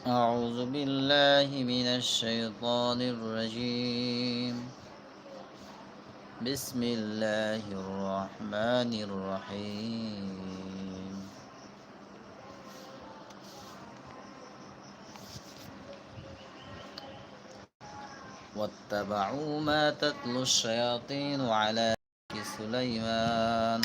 أعوذ بالله من الشيطان الرجيم. بسم الله الرحمن الرحيم. واتبعوا ما تتلو الشياطين على سليمان.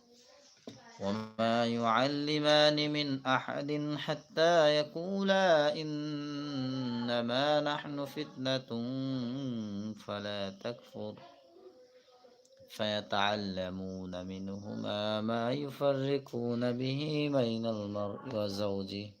وما يعلمان من أحد حتى يقولا إنما نحن فتنة فلا تكفر. فيتعلمون منهما ما يفرقون به بين المرء وزوجه.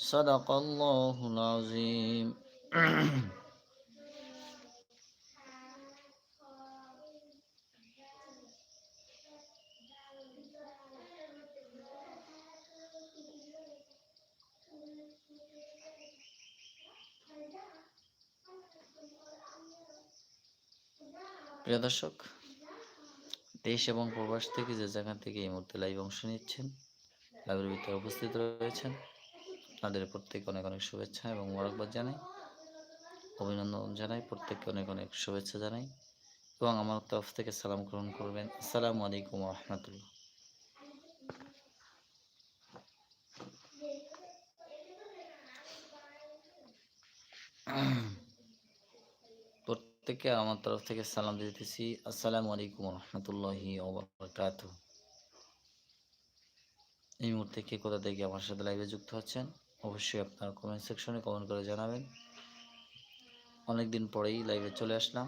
صدق الله العظيم প্রিয় দর্শক দেশ এবং প্রবাস থেকে যে যেখান থেকে এই মুহূর্তে লাইভ অংশ নিচ্ছেন লাইভের ভিতরে উপস্থিত রয়েছেন তাদের প্রত্যেকে অনেক অনেক শুভেচ্ছা এবং মোবারকবাদ জানাই। অভিনন্দন জানাই, প্রত্যেককে অনেক অনেক শুভেচ্ছা জানাই এবং আমার তরফ থেকে সালাম গ্রহণ করবেন। আসসালামু আলাইকুম রহমতুল্লাহ। প্রত্যেককে আমার তরফ থেকে সালাম দিতেছি। আসসালামু আলাইকুম রহমতুল্লাহি এই মুহূর্তে কে কোথা থেকে আমার সাথে লাইভে যুক্ত হচ্ছেন অবশ্যই আপনার কমেন্ট সেকশনে কমেন্ট করে জানাবেন। অনেকদিন পরেই লাইভে চলে আসলাম।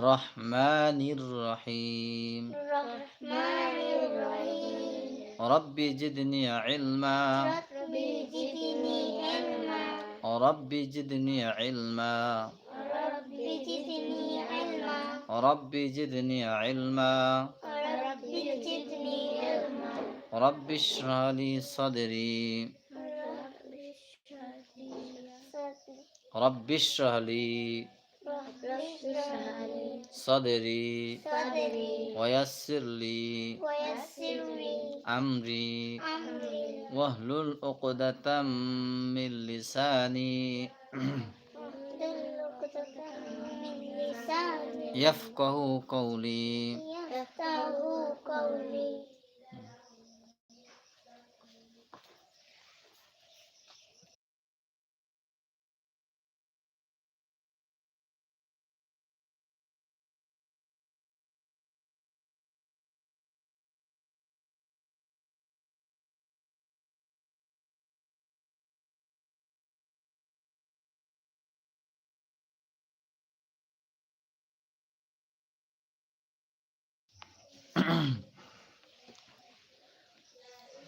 الرحيم رحمن الرحيم الرحمن الرحيم رب زدني علما. رب زدني علما. رب زدني علما. رب زدني علما. رب زدني علما. رب اشرح لي صدري. رب اشرح لي صدري ويسر لي أمري واحلل عقدة من لساني يفقه قولي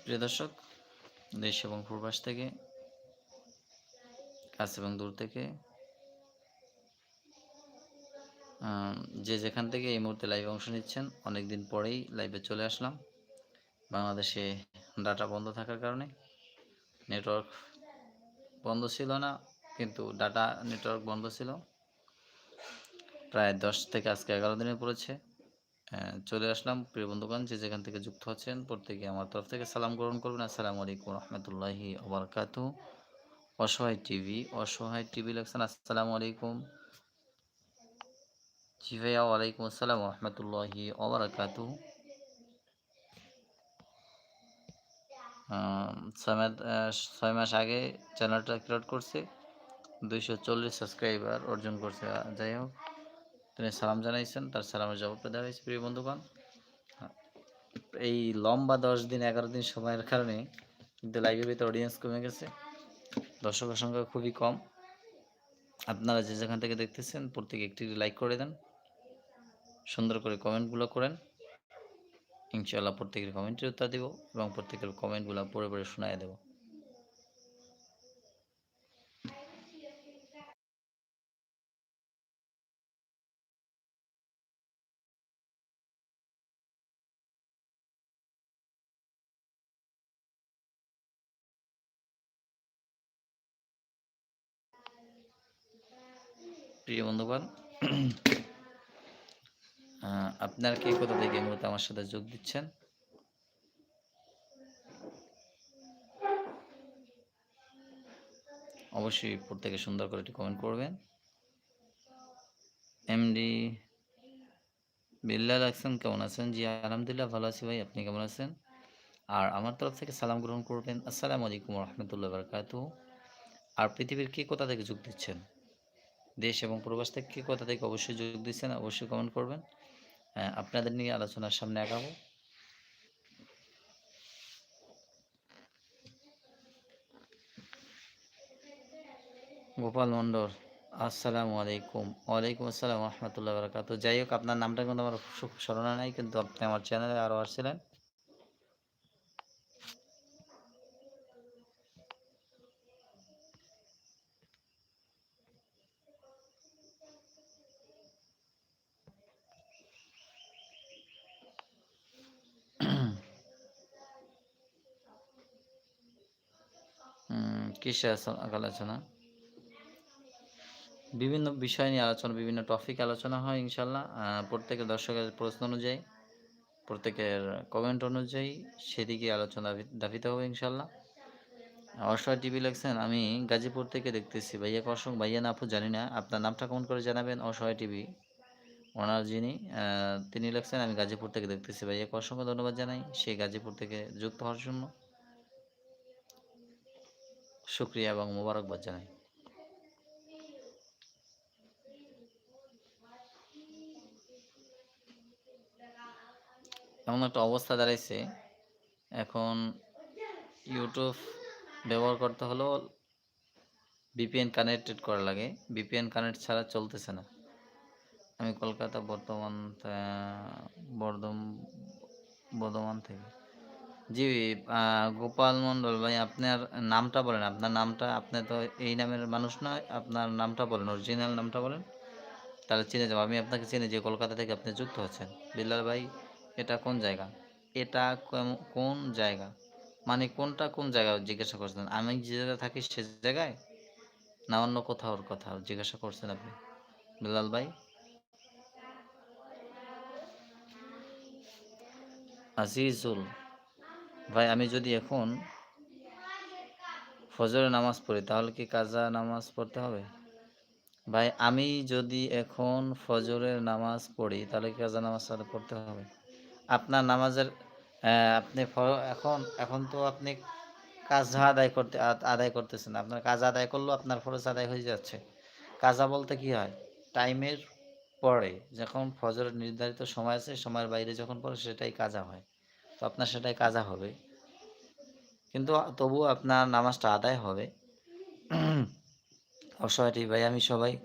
প্রিয় দর্শক, দেশ এবং প্রবাস থেকে, কাছে এবং দূর থেকে যে যেখান থেকে এই মুহূর্তে লাইভে অংশ নিচ্ছেন অনেক দিন পরেই লাইভে চলে আসলাম। বাংলাদেশে ডাটা বন্ধ থাকার কারণে নেটওয়ার্ক বন্ধ ছিল না, কিন্তু ডাটা নেটওয়ার্ক বন্ধ ছিল। প্রায় দশ থেকে আজকে এগারো দিনে পড়েছে। চলে আসলাম প্রিয় বন্ধুগণ, যে যেখান থেকে যুক্ত হচ্ছেন প্রত্যেকে আমার তরফ থেকে সালাম গ্রহণ করবেন। আসসালামু আলাইকুম রহমতুল্লাহি ওবরকাত অসহায় টিভি অসহায় টিভি লেখছেন আসসালামু আলাইকুম। জি ভাইয়া, ওয়ালাইকুম আসসালাম রহমতুল্লাহি ওবরকাত ছয় মাস আগে চ্যানেলটা ক্রিয়েট করছে, দুইশো চল্লিশ সাবস্ক্রাইবার অর্জন করছে, যাই হোক। তিনি সালাম জানাইছেন, তার সালামের জবাব দেওয়া হয়েছে প্রিয় বন্ধুগণ। এই লম্বা দশ দিন, এগারো দিন সময়ের কারণে কিন্তু লাইভের ভিতরে অডিয়েন্স কমে গেছে। দর্শকের সংখ্যা খুবই কম। আপনারা যে যেখান থেকে দেখতেছেন, প্রত্যেকে একটি লাইক করে দেন। সুন্দর করে কমেন্টগুলো করেন। ইনশাআল্লাহ প্রত্যেকের কমেন্টের উত্তর দেব এবং প্রত্যেকের কমেন্টগুলো পড়ে পড়ে শোনায় দেব। প্রিয় বন্ধুগণ আপনার কে কোথা থেকে মুহূর্তে আমার সাথে যোগ দিচ্ছেন? অবশ্যই প্রত্যেকে সুন্দর করে একটি কমেন্ট করবেন। এমডি বিল্লাল আহসান কেমন আছেন? জি, আলহামদুলিল্লাহ ভালো আছি ভাই, আপনি কেমন আছেন? আর আমার তরফ থেকে সালাম গ্রহণ করবেন। আসসালামু আলাইকুম রহমতুল্লাহ বারকাতু আর পৃথিবীর কে কোথা থেকে যোগ দিচ্ছেন? দেশ এবং প্রবাস থেকে কোথা থেকে অবশ্যই যোগ দিচ্ছেন অবশ্যই কমেন্ট করবেন। আহ, আপনাদের নিয়ে আলোচনার সামনে আগাবো। গোপাল মণ্ডল আসসালামু আলাইকুম। ওয়ালাইকুম আসসালাম রহমতুল্লাহ বারকাত যাই হোক আপনার নামটা কিন্তু আমার স্মরণে নাই কিন্তু আপনি আমার চ্যানেলে আরও আসছিলেন। আস- আলোচনা বিভিন্ন বিষয় নিয়ে আলোচনা বিভিন্ন টপিক আলোচনা হয় ইনশাল্লাহ প্রত্যেকের দর্শকের প্রশ্ন অনুযায়ী, প্রত্যেকের কমেন্ট অনুযায়ী সেদিকে আলোচনা দাবি- দাবিতে হবে ইনশাল্লাহ অসহায় টিভি লেখছেন আমি গাজীপুর থেকে দেখতেছি। ভাইয়া কসং ভাইয়া না, আপু জানি না। আপনার নামটা কমেন্ট করে জানাবেন, অসহায় টিভি ওনার যিনি তিনি লেখছেন, আমি গাজীপুর থেকে দেখতেছি। ভাইয়া অসংখ্য ধন্যবাদ জানাই। সেই গাজীপুর থেকে যুক্ত হওয়ার জন্য। শুক্রিয়া এবং মোবারকবাদ জানাই। এমন একটা অবস্থা দাঁড়াইছে। এখন ইউটিউব ব্যবহার করতে হলেও বিপিএন কানেক্টেড করা লাগে। বিপিএন কানেক্ট ছাড়া চলতেছে না। আমি কলকাতা বর্তমান বর্ধম, বর্ধমান থেকে। জি গোপাল মণ্ডল ভাই, আপনার নামটা বলেন। আপনার নামটা, আপনি তো এই নামের মানুষ নয়, আপনার নামটা বলেন অরিজিনাল নামটা বলেন। তাহলে চিনে যাব। আমি আপনাকে চিনি যে কলকাতা থেকে আপনি যুক্ত হচ্ছেন। বিল্লাল ভাই, এটা কোন জায়গা? এটা কোন জায়গা? মানে কোনটা কোন জায়গা জিজ্ঞাসা করছেন? আমি যে জায়গায় থাকি সে জায়গায়? না অন্য কোথাও কথা জিজ্ঞাসা করছেন আপনি? বিলাল ভাই? আজিজুল। ভাই, আমি যদি এখন ফজরের নামাজ পড়ি, তাহলে কি কাজা নামাজ পড়তে হবে? ভাই, আমি যদি এখন ফজরের নামাজ পড়ি, তাহলে কি কাজা নামাজ পড়তে হবে? আপনার নামাজের আপনি এখন এখন তো আপনি কাজা আদায় করতে আদ- আদায় করতেছেন। আপনার কাজ আদায় করলেও আপনার ফরজ আদায় হয়ে যাচ্ছে। কাজা বলতে কি হয়? টাইমের পরে যখন ফজরের নির্ধারিত সময় আছে, সময়ের বাইরে যখন পড়ে, সেটাই কাজা হয়। তো আপনার সেটাই কাজা হবে। কিন্তু তবুও আপনার নামাজটা আদায় হবে। অসহায়টি ভাই, আমি সবাই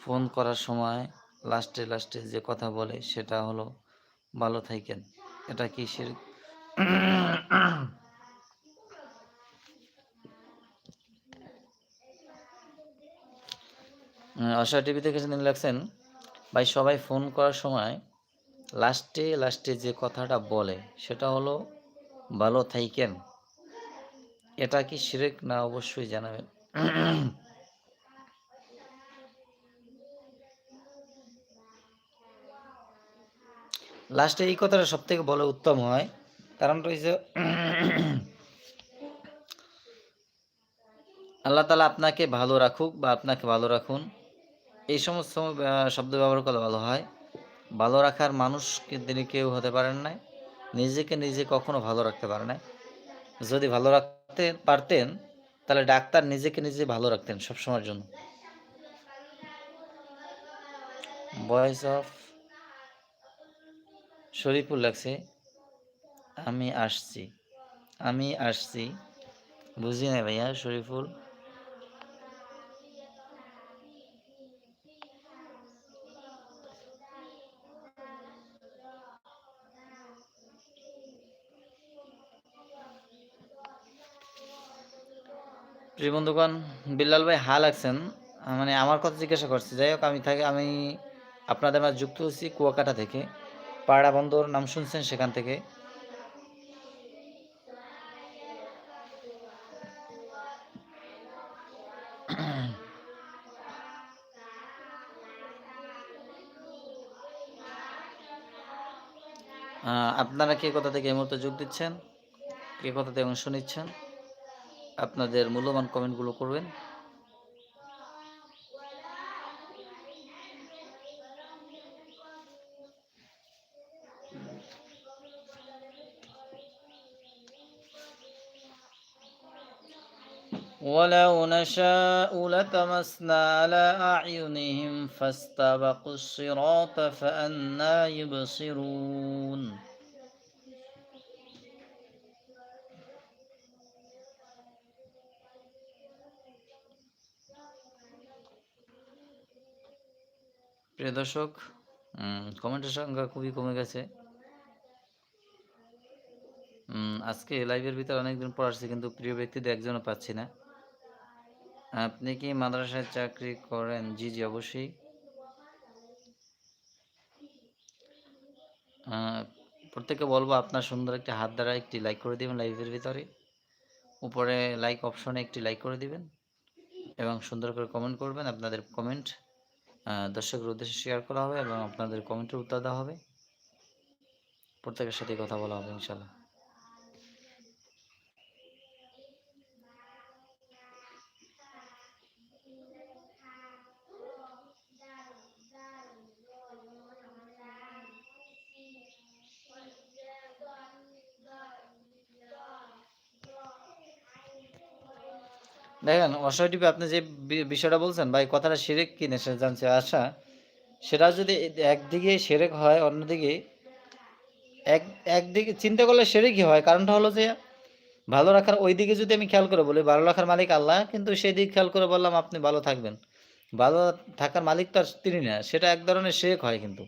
ফোন করার সময় লাস্টে লাস্টে যে কথা বলে সেটা হলো, ভালো থাকেন। এটা কি শিরক অসহায় টিভি থেকে সেদিন লাগছেন ভাই সবাই ফোন করার সময় লাস্টে লাস্টে যে কথাটা বলে, সেটা হলো, ভালো থাইকেন। এটা কি শিরেক না অবশ্যই জানাবেন? লাস্টে এই কথাটা সব থেকে বলে উত্তম হয়। কারণটা হচ্ছে আল্লাহ তালা আপনাকে ভালো রাখুক বা আপনাকে ভালো রাখুন। এই সমস্ত শব্দ ব্যবহার করলে ভালো হয়। ভালো রাখার মানুষ তিনি কেউ হতে পারেন না নিজেকে নিজে কখনো ভালো রাখতে পারে না যদি ভালো রাখতে পারতেন, তাহলে ডাক্তার নিজেকে নিজে ভালো রাখতেন সবসময়ের জন্য। ভয়েস অফ শরীফুল লাগছে, আমি আসছি আমি আসছি। বুঝি না ভাইয়া শরীফুল? প্রিয় বন্ধুগণ, বিল্লাল ভাই হা লাগছেন। মানে আমার কথা জিজ্ঞাসা করছি, যাই হোক, আমি থাকি, আমি আপনাদের মাঝে যুক্ত হয়েছি কুয়াকাটা থেকে, পাড়া বন্দর নাম শুনছেন সেখান থেকে। আপনারা কে কথা থেকে এই মুহূর্তে যোগ দিচ্ছেন? কে কথা থেকে অংশ নিচ্ছেন? আপনাদের মূল্যবান কমেন্টগুলো করবেন ولو نشاء لطمسنا على أعينهم فاستبقوا الصراط فأنا يبصرون প্রিয় দর্শক কমেন্টের সংখ্যা খুবই কমে গেছে। আজকে লাইভের ভিতরে অনেকদিন পর আসছে কিন্তু প্রিয় ব্যক্তিদের একজনও পাচ্ছি না। আপনি কি মাদ্রাসায় চাকরি করেন? জি জি অবশ্যই। আহ, প্রত্যেককে বলব আপনার সুন্দর একটি হাত দ্বারা একটি লাইক করে দিবেন লাইভের ভিতরে। উপরে লাইক অপশনে একটি লাইক করে দিবেন এবং সুন্দর করে কমেন্ট করবেন আপনাদের কমেন্ট দর্শকের উদ্দেশ্যে শেয়ার করা হবে এবং আপনাদের কমেন্টের উত্তর দেওয়া হবে। প্রত্যেকের সাথে কথা বলা হবে ইনশাল্লাহ দেখেন, অসহায় টিপে আপনি যে বিষয়টা বলছেন, ভাই, কথাটা সেরেক কিনে সে জানছে? আশা সেটা যদি একদিকে সেরেক হয়, অন্যদিকে এক, একদিকে চিন্তা করলে সেরেকই হয়। কারণটা হলো যে, ভালো রাখার ওই দিকে যদি আমি খেয়াল করে বলি, ভালো রাখার মালিক আল্লাহ, কিন্তু সেই দিক খেয়াল করে বললাম আপনি ভালো থাকবেন। ভালো থাকার মালিক তো আর তিনি না, সেটা এক ধরনের শেখ হয় কিন্তু।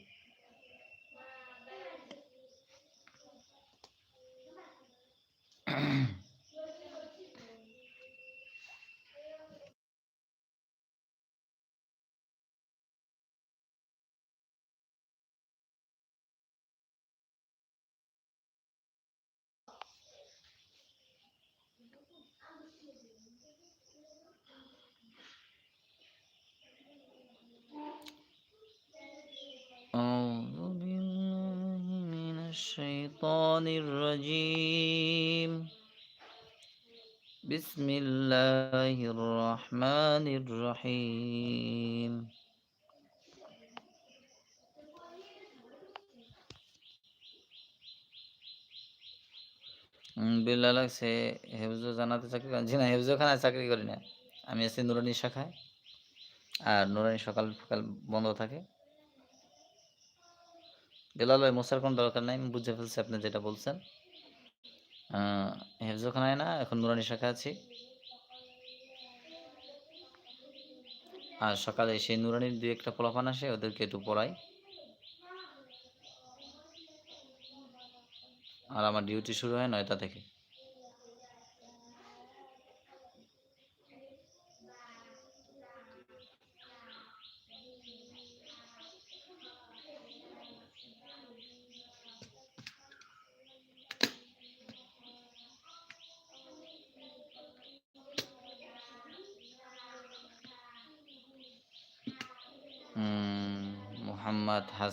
الرجيم بسم الله الرحمن الرحيم উম, বিল্লা লাগছে হেফজো জানাতে চাকরি করেন জি না হেফজো খানায় চাকরি করি না আমি আছি নুরানি শাখায় আর নুরানি সকাল সকাল বন্ধ থাকে বেলাল ভাই মশার কোনো দরকার নাই আমি বুঝে ফেলছি আপনি যেটা বলছেন আহ, হেফজোখানায় না, এখন নুরানি শাখা আছি। আর সকালে সেই নুরানির দুই একটা পোলাপান আসে, ওদেরকে একটু পড়াই। আর আমার ডিউটি শুরু হয় নয়টা থেকে।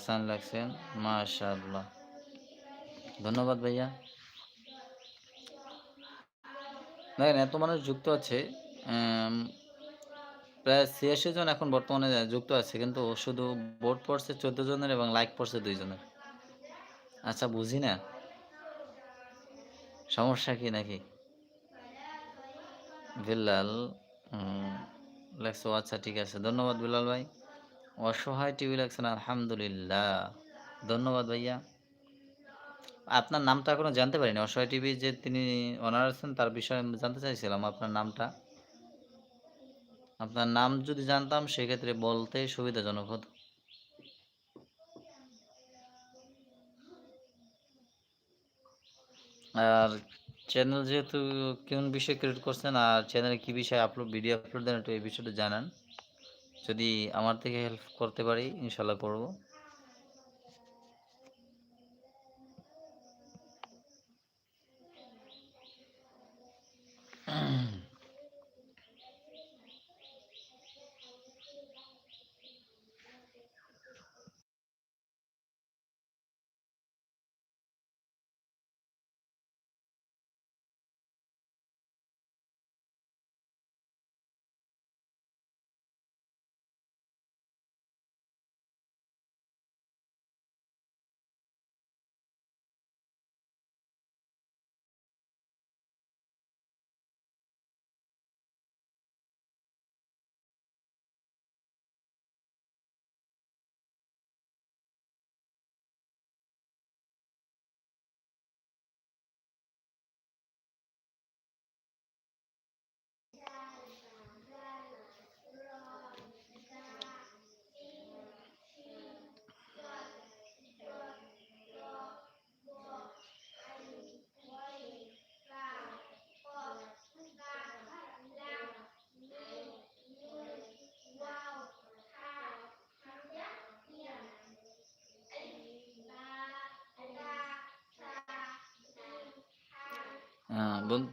হাসান লাগছেন মাশাআল্লাহ। ধন্যবাদ ভাইয়া। দেখেন, এত মানুষ যুক্ত আছে প্রায় ছিয়াশি জন এখন বর্তমানে যুক্ত আছে, কিন্তু শুধু বোর্ড পড়ছে চোদ্দ জনের এবং লাইক পড়ছে দুই জনের। আচ্ছা বুঝি না? সমস্যা কি নাকি? বিল্লাল লেখছো আচ্ছা ঠিক আছে। ধন্যবাদ বিল্লাল ভাই। অসহায় টিভি লাগছেন আলহামদুলিল্লাহ। ধন্যবাদ ভাইয়া। আপনার নামটা এখনও জানতে পারিনি। অসহায় টিভি যে তিনি অনার আছেন, তার বিষয়ে জানতে চাইছিলাম আপনার নামটা। আপনার নাম যদি জানতাম, সেক্ষেত্রে বলতে সুবিধাজনক হতো। আর চ্যানেল যেহেতু কোন বিষয়ে ক্রিয়েট করছেন, আর চ্যানেলে কি বিষয়ে আপলোড ভিডিও আপলোড দেন, একটু এই বিষয়টা জানান। যদি আমার থেকে হেল্প করতে পারি ইনশাল্লাহ করব।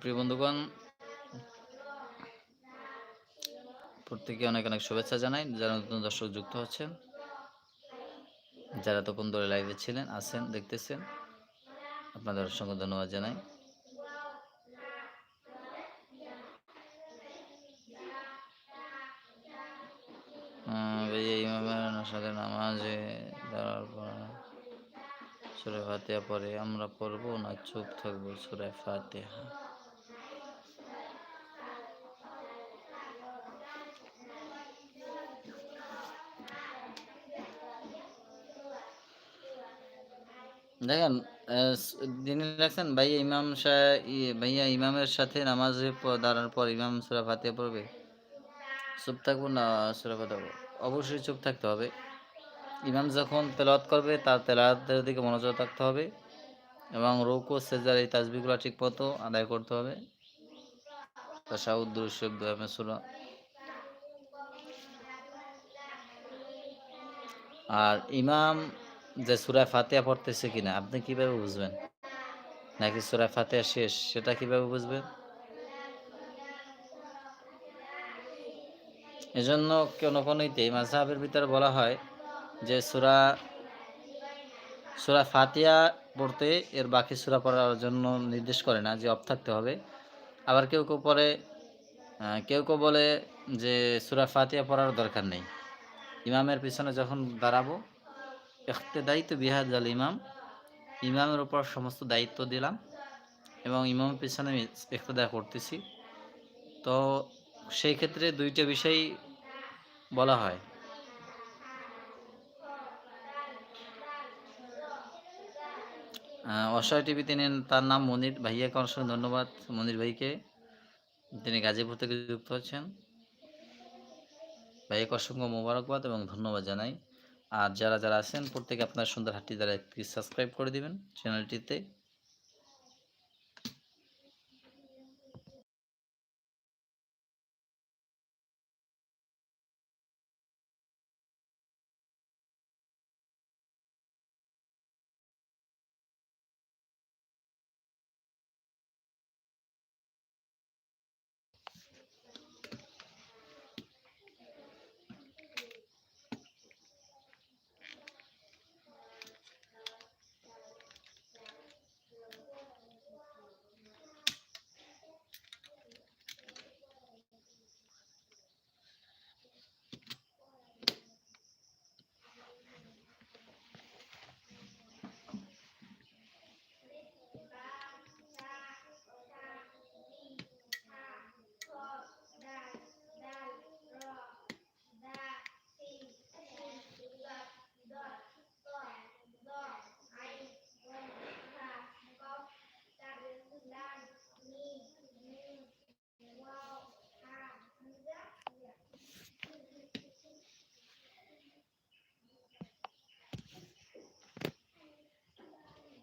প্রিয় বন্ধুগণ প্রত্যেকে অনেক অনেক শুভেচ্ছা জানাই। যারা নতুন দর্শক যুক্ত হচ্ছেন, যারা তখন ধরে লাইভে ছিলেন, আছেন, দেখতেছেন, আপনাদের অসংখ্য ধন্যবাদ জানাই। ফাতেহা পরে আমরা পড়ব না? চুপ থাকব সুরে ফাতেহা। দেখেন যিনি রাখছেন ভাইয়া ইমাম ভাইয়া ইমামের সাথে নামাজে দাঁড়ানোর পর ইমাম সুরা ফাতিহা পড়বে? চুপ থাকব না সুরা ফাতিহা অবশ্যই চুপ থাকতে হবে। ইমাম যখন তেলাওয়াত করবে, তার তেলাওয়াতের দিকে মনোযোগ থাকতে হবে এবং রৌকো সেজার এই তাজবিগুলো ঠিক মতো আদায় করতে হবে। আর ইমাম যে সুরায় ফাতিহা পড়তেছে কিনা, আপনি কীভাবে বুঝবেন? নাকি সুরায় ফাতিহা শেষ, সেটা কীভাবে বুঝবেন? এজন্য কোনো কোনোইতে মাঝহাবের ভিতরে বলা হয় যে সুরা সুরা ফাতিয়া পড়তে এর বাকি সুরা পড়ার জন্য নির্দেশ করে না যে অফ থাকতে হবে। আবার কেউ কেউ পরে কেউ কেউ বলে যে সুরা ফাতিয়া পড়ার দরকার নেই। ইমামের পিছনে যখন দাঁড়াবো একতে দায়িত্ব বিহাদ আল ইমাম, ইমামের উপর সমস্ত দায়িত্ব দিলাম এবং ইমামের পিছনে ইক্তদা করতেছি। তো সেই ক্ষেত্রে দুইটা বিষয় বলা হয়। অসহায় টিভি তিনি তার নাম মনির ভাইয়াকে অসংখ্য ধন্যবাদ মনির ভাইকে। তিনি গাজীপুর থেকে যুক্ত হচ্ছেন ভাইয়াকে অসংখ্য মোবারকবাদ এবং ধন্যবাদ জানাই। আর যারা যারা আছেন, প্রত্যেকে আপনার সুন্দর হাটটি দ্বারা একটি সাবস্ক্রাইব করে দিবেন চ্যানেলটিতে।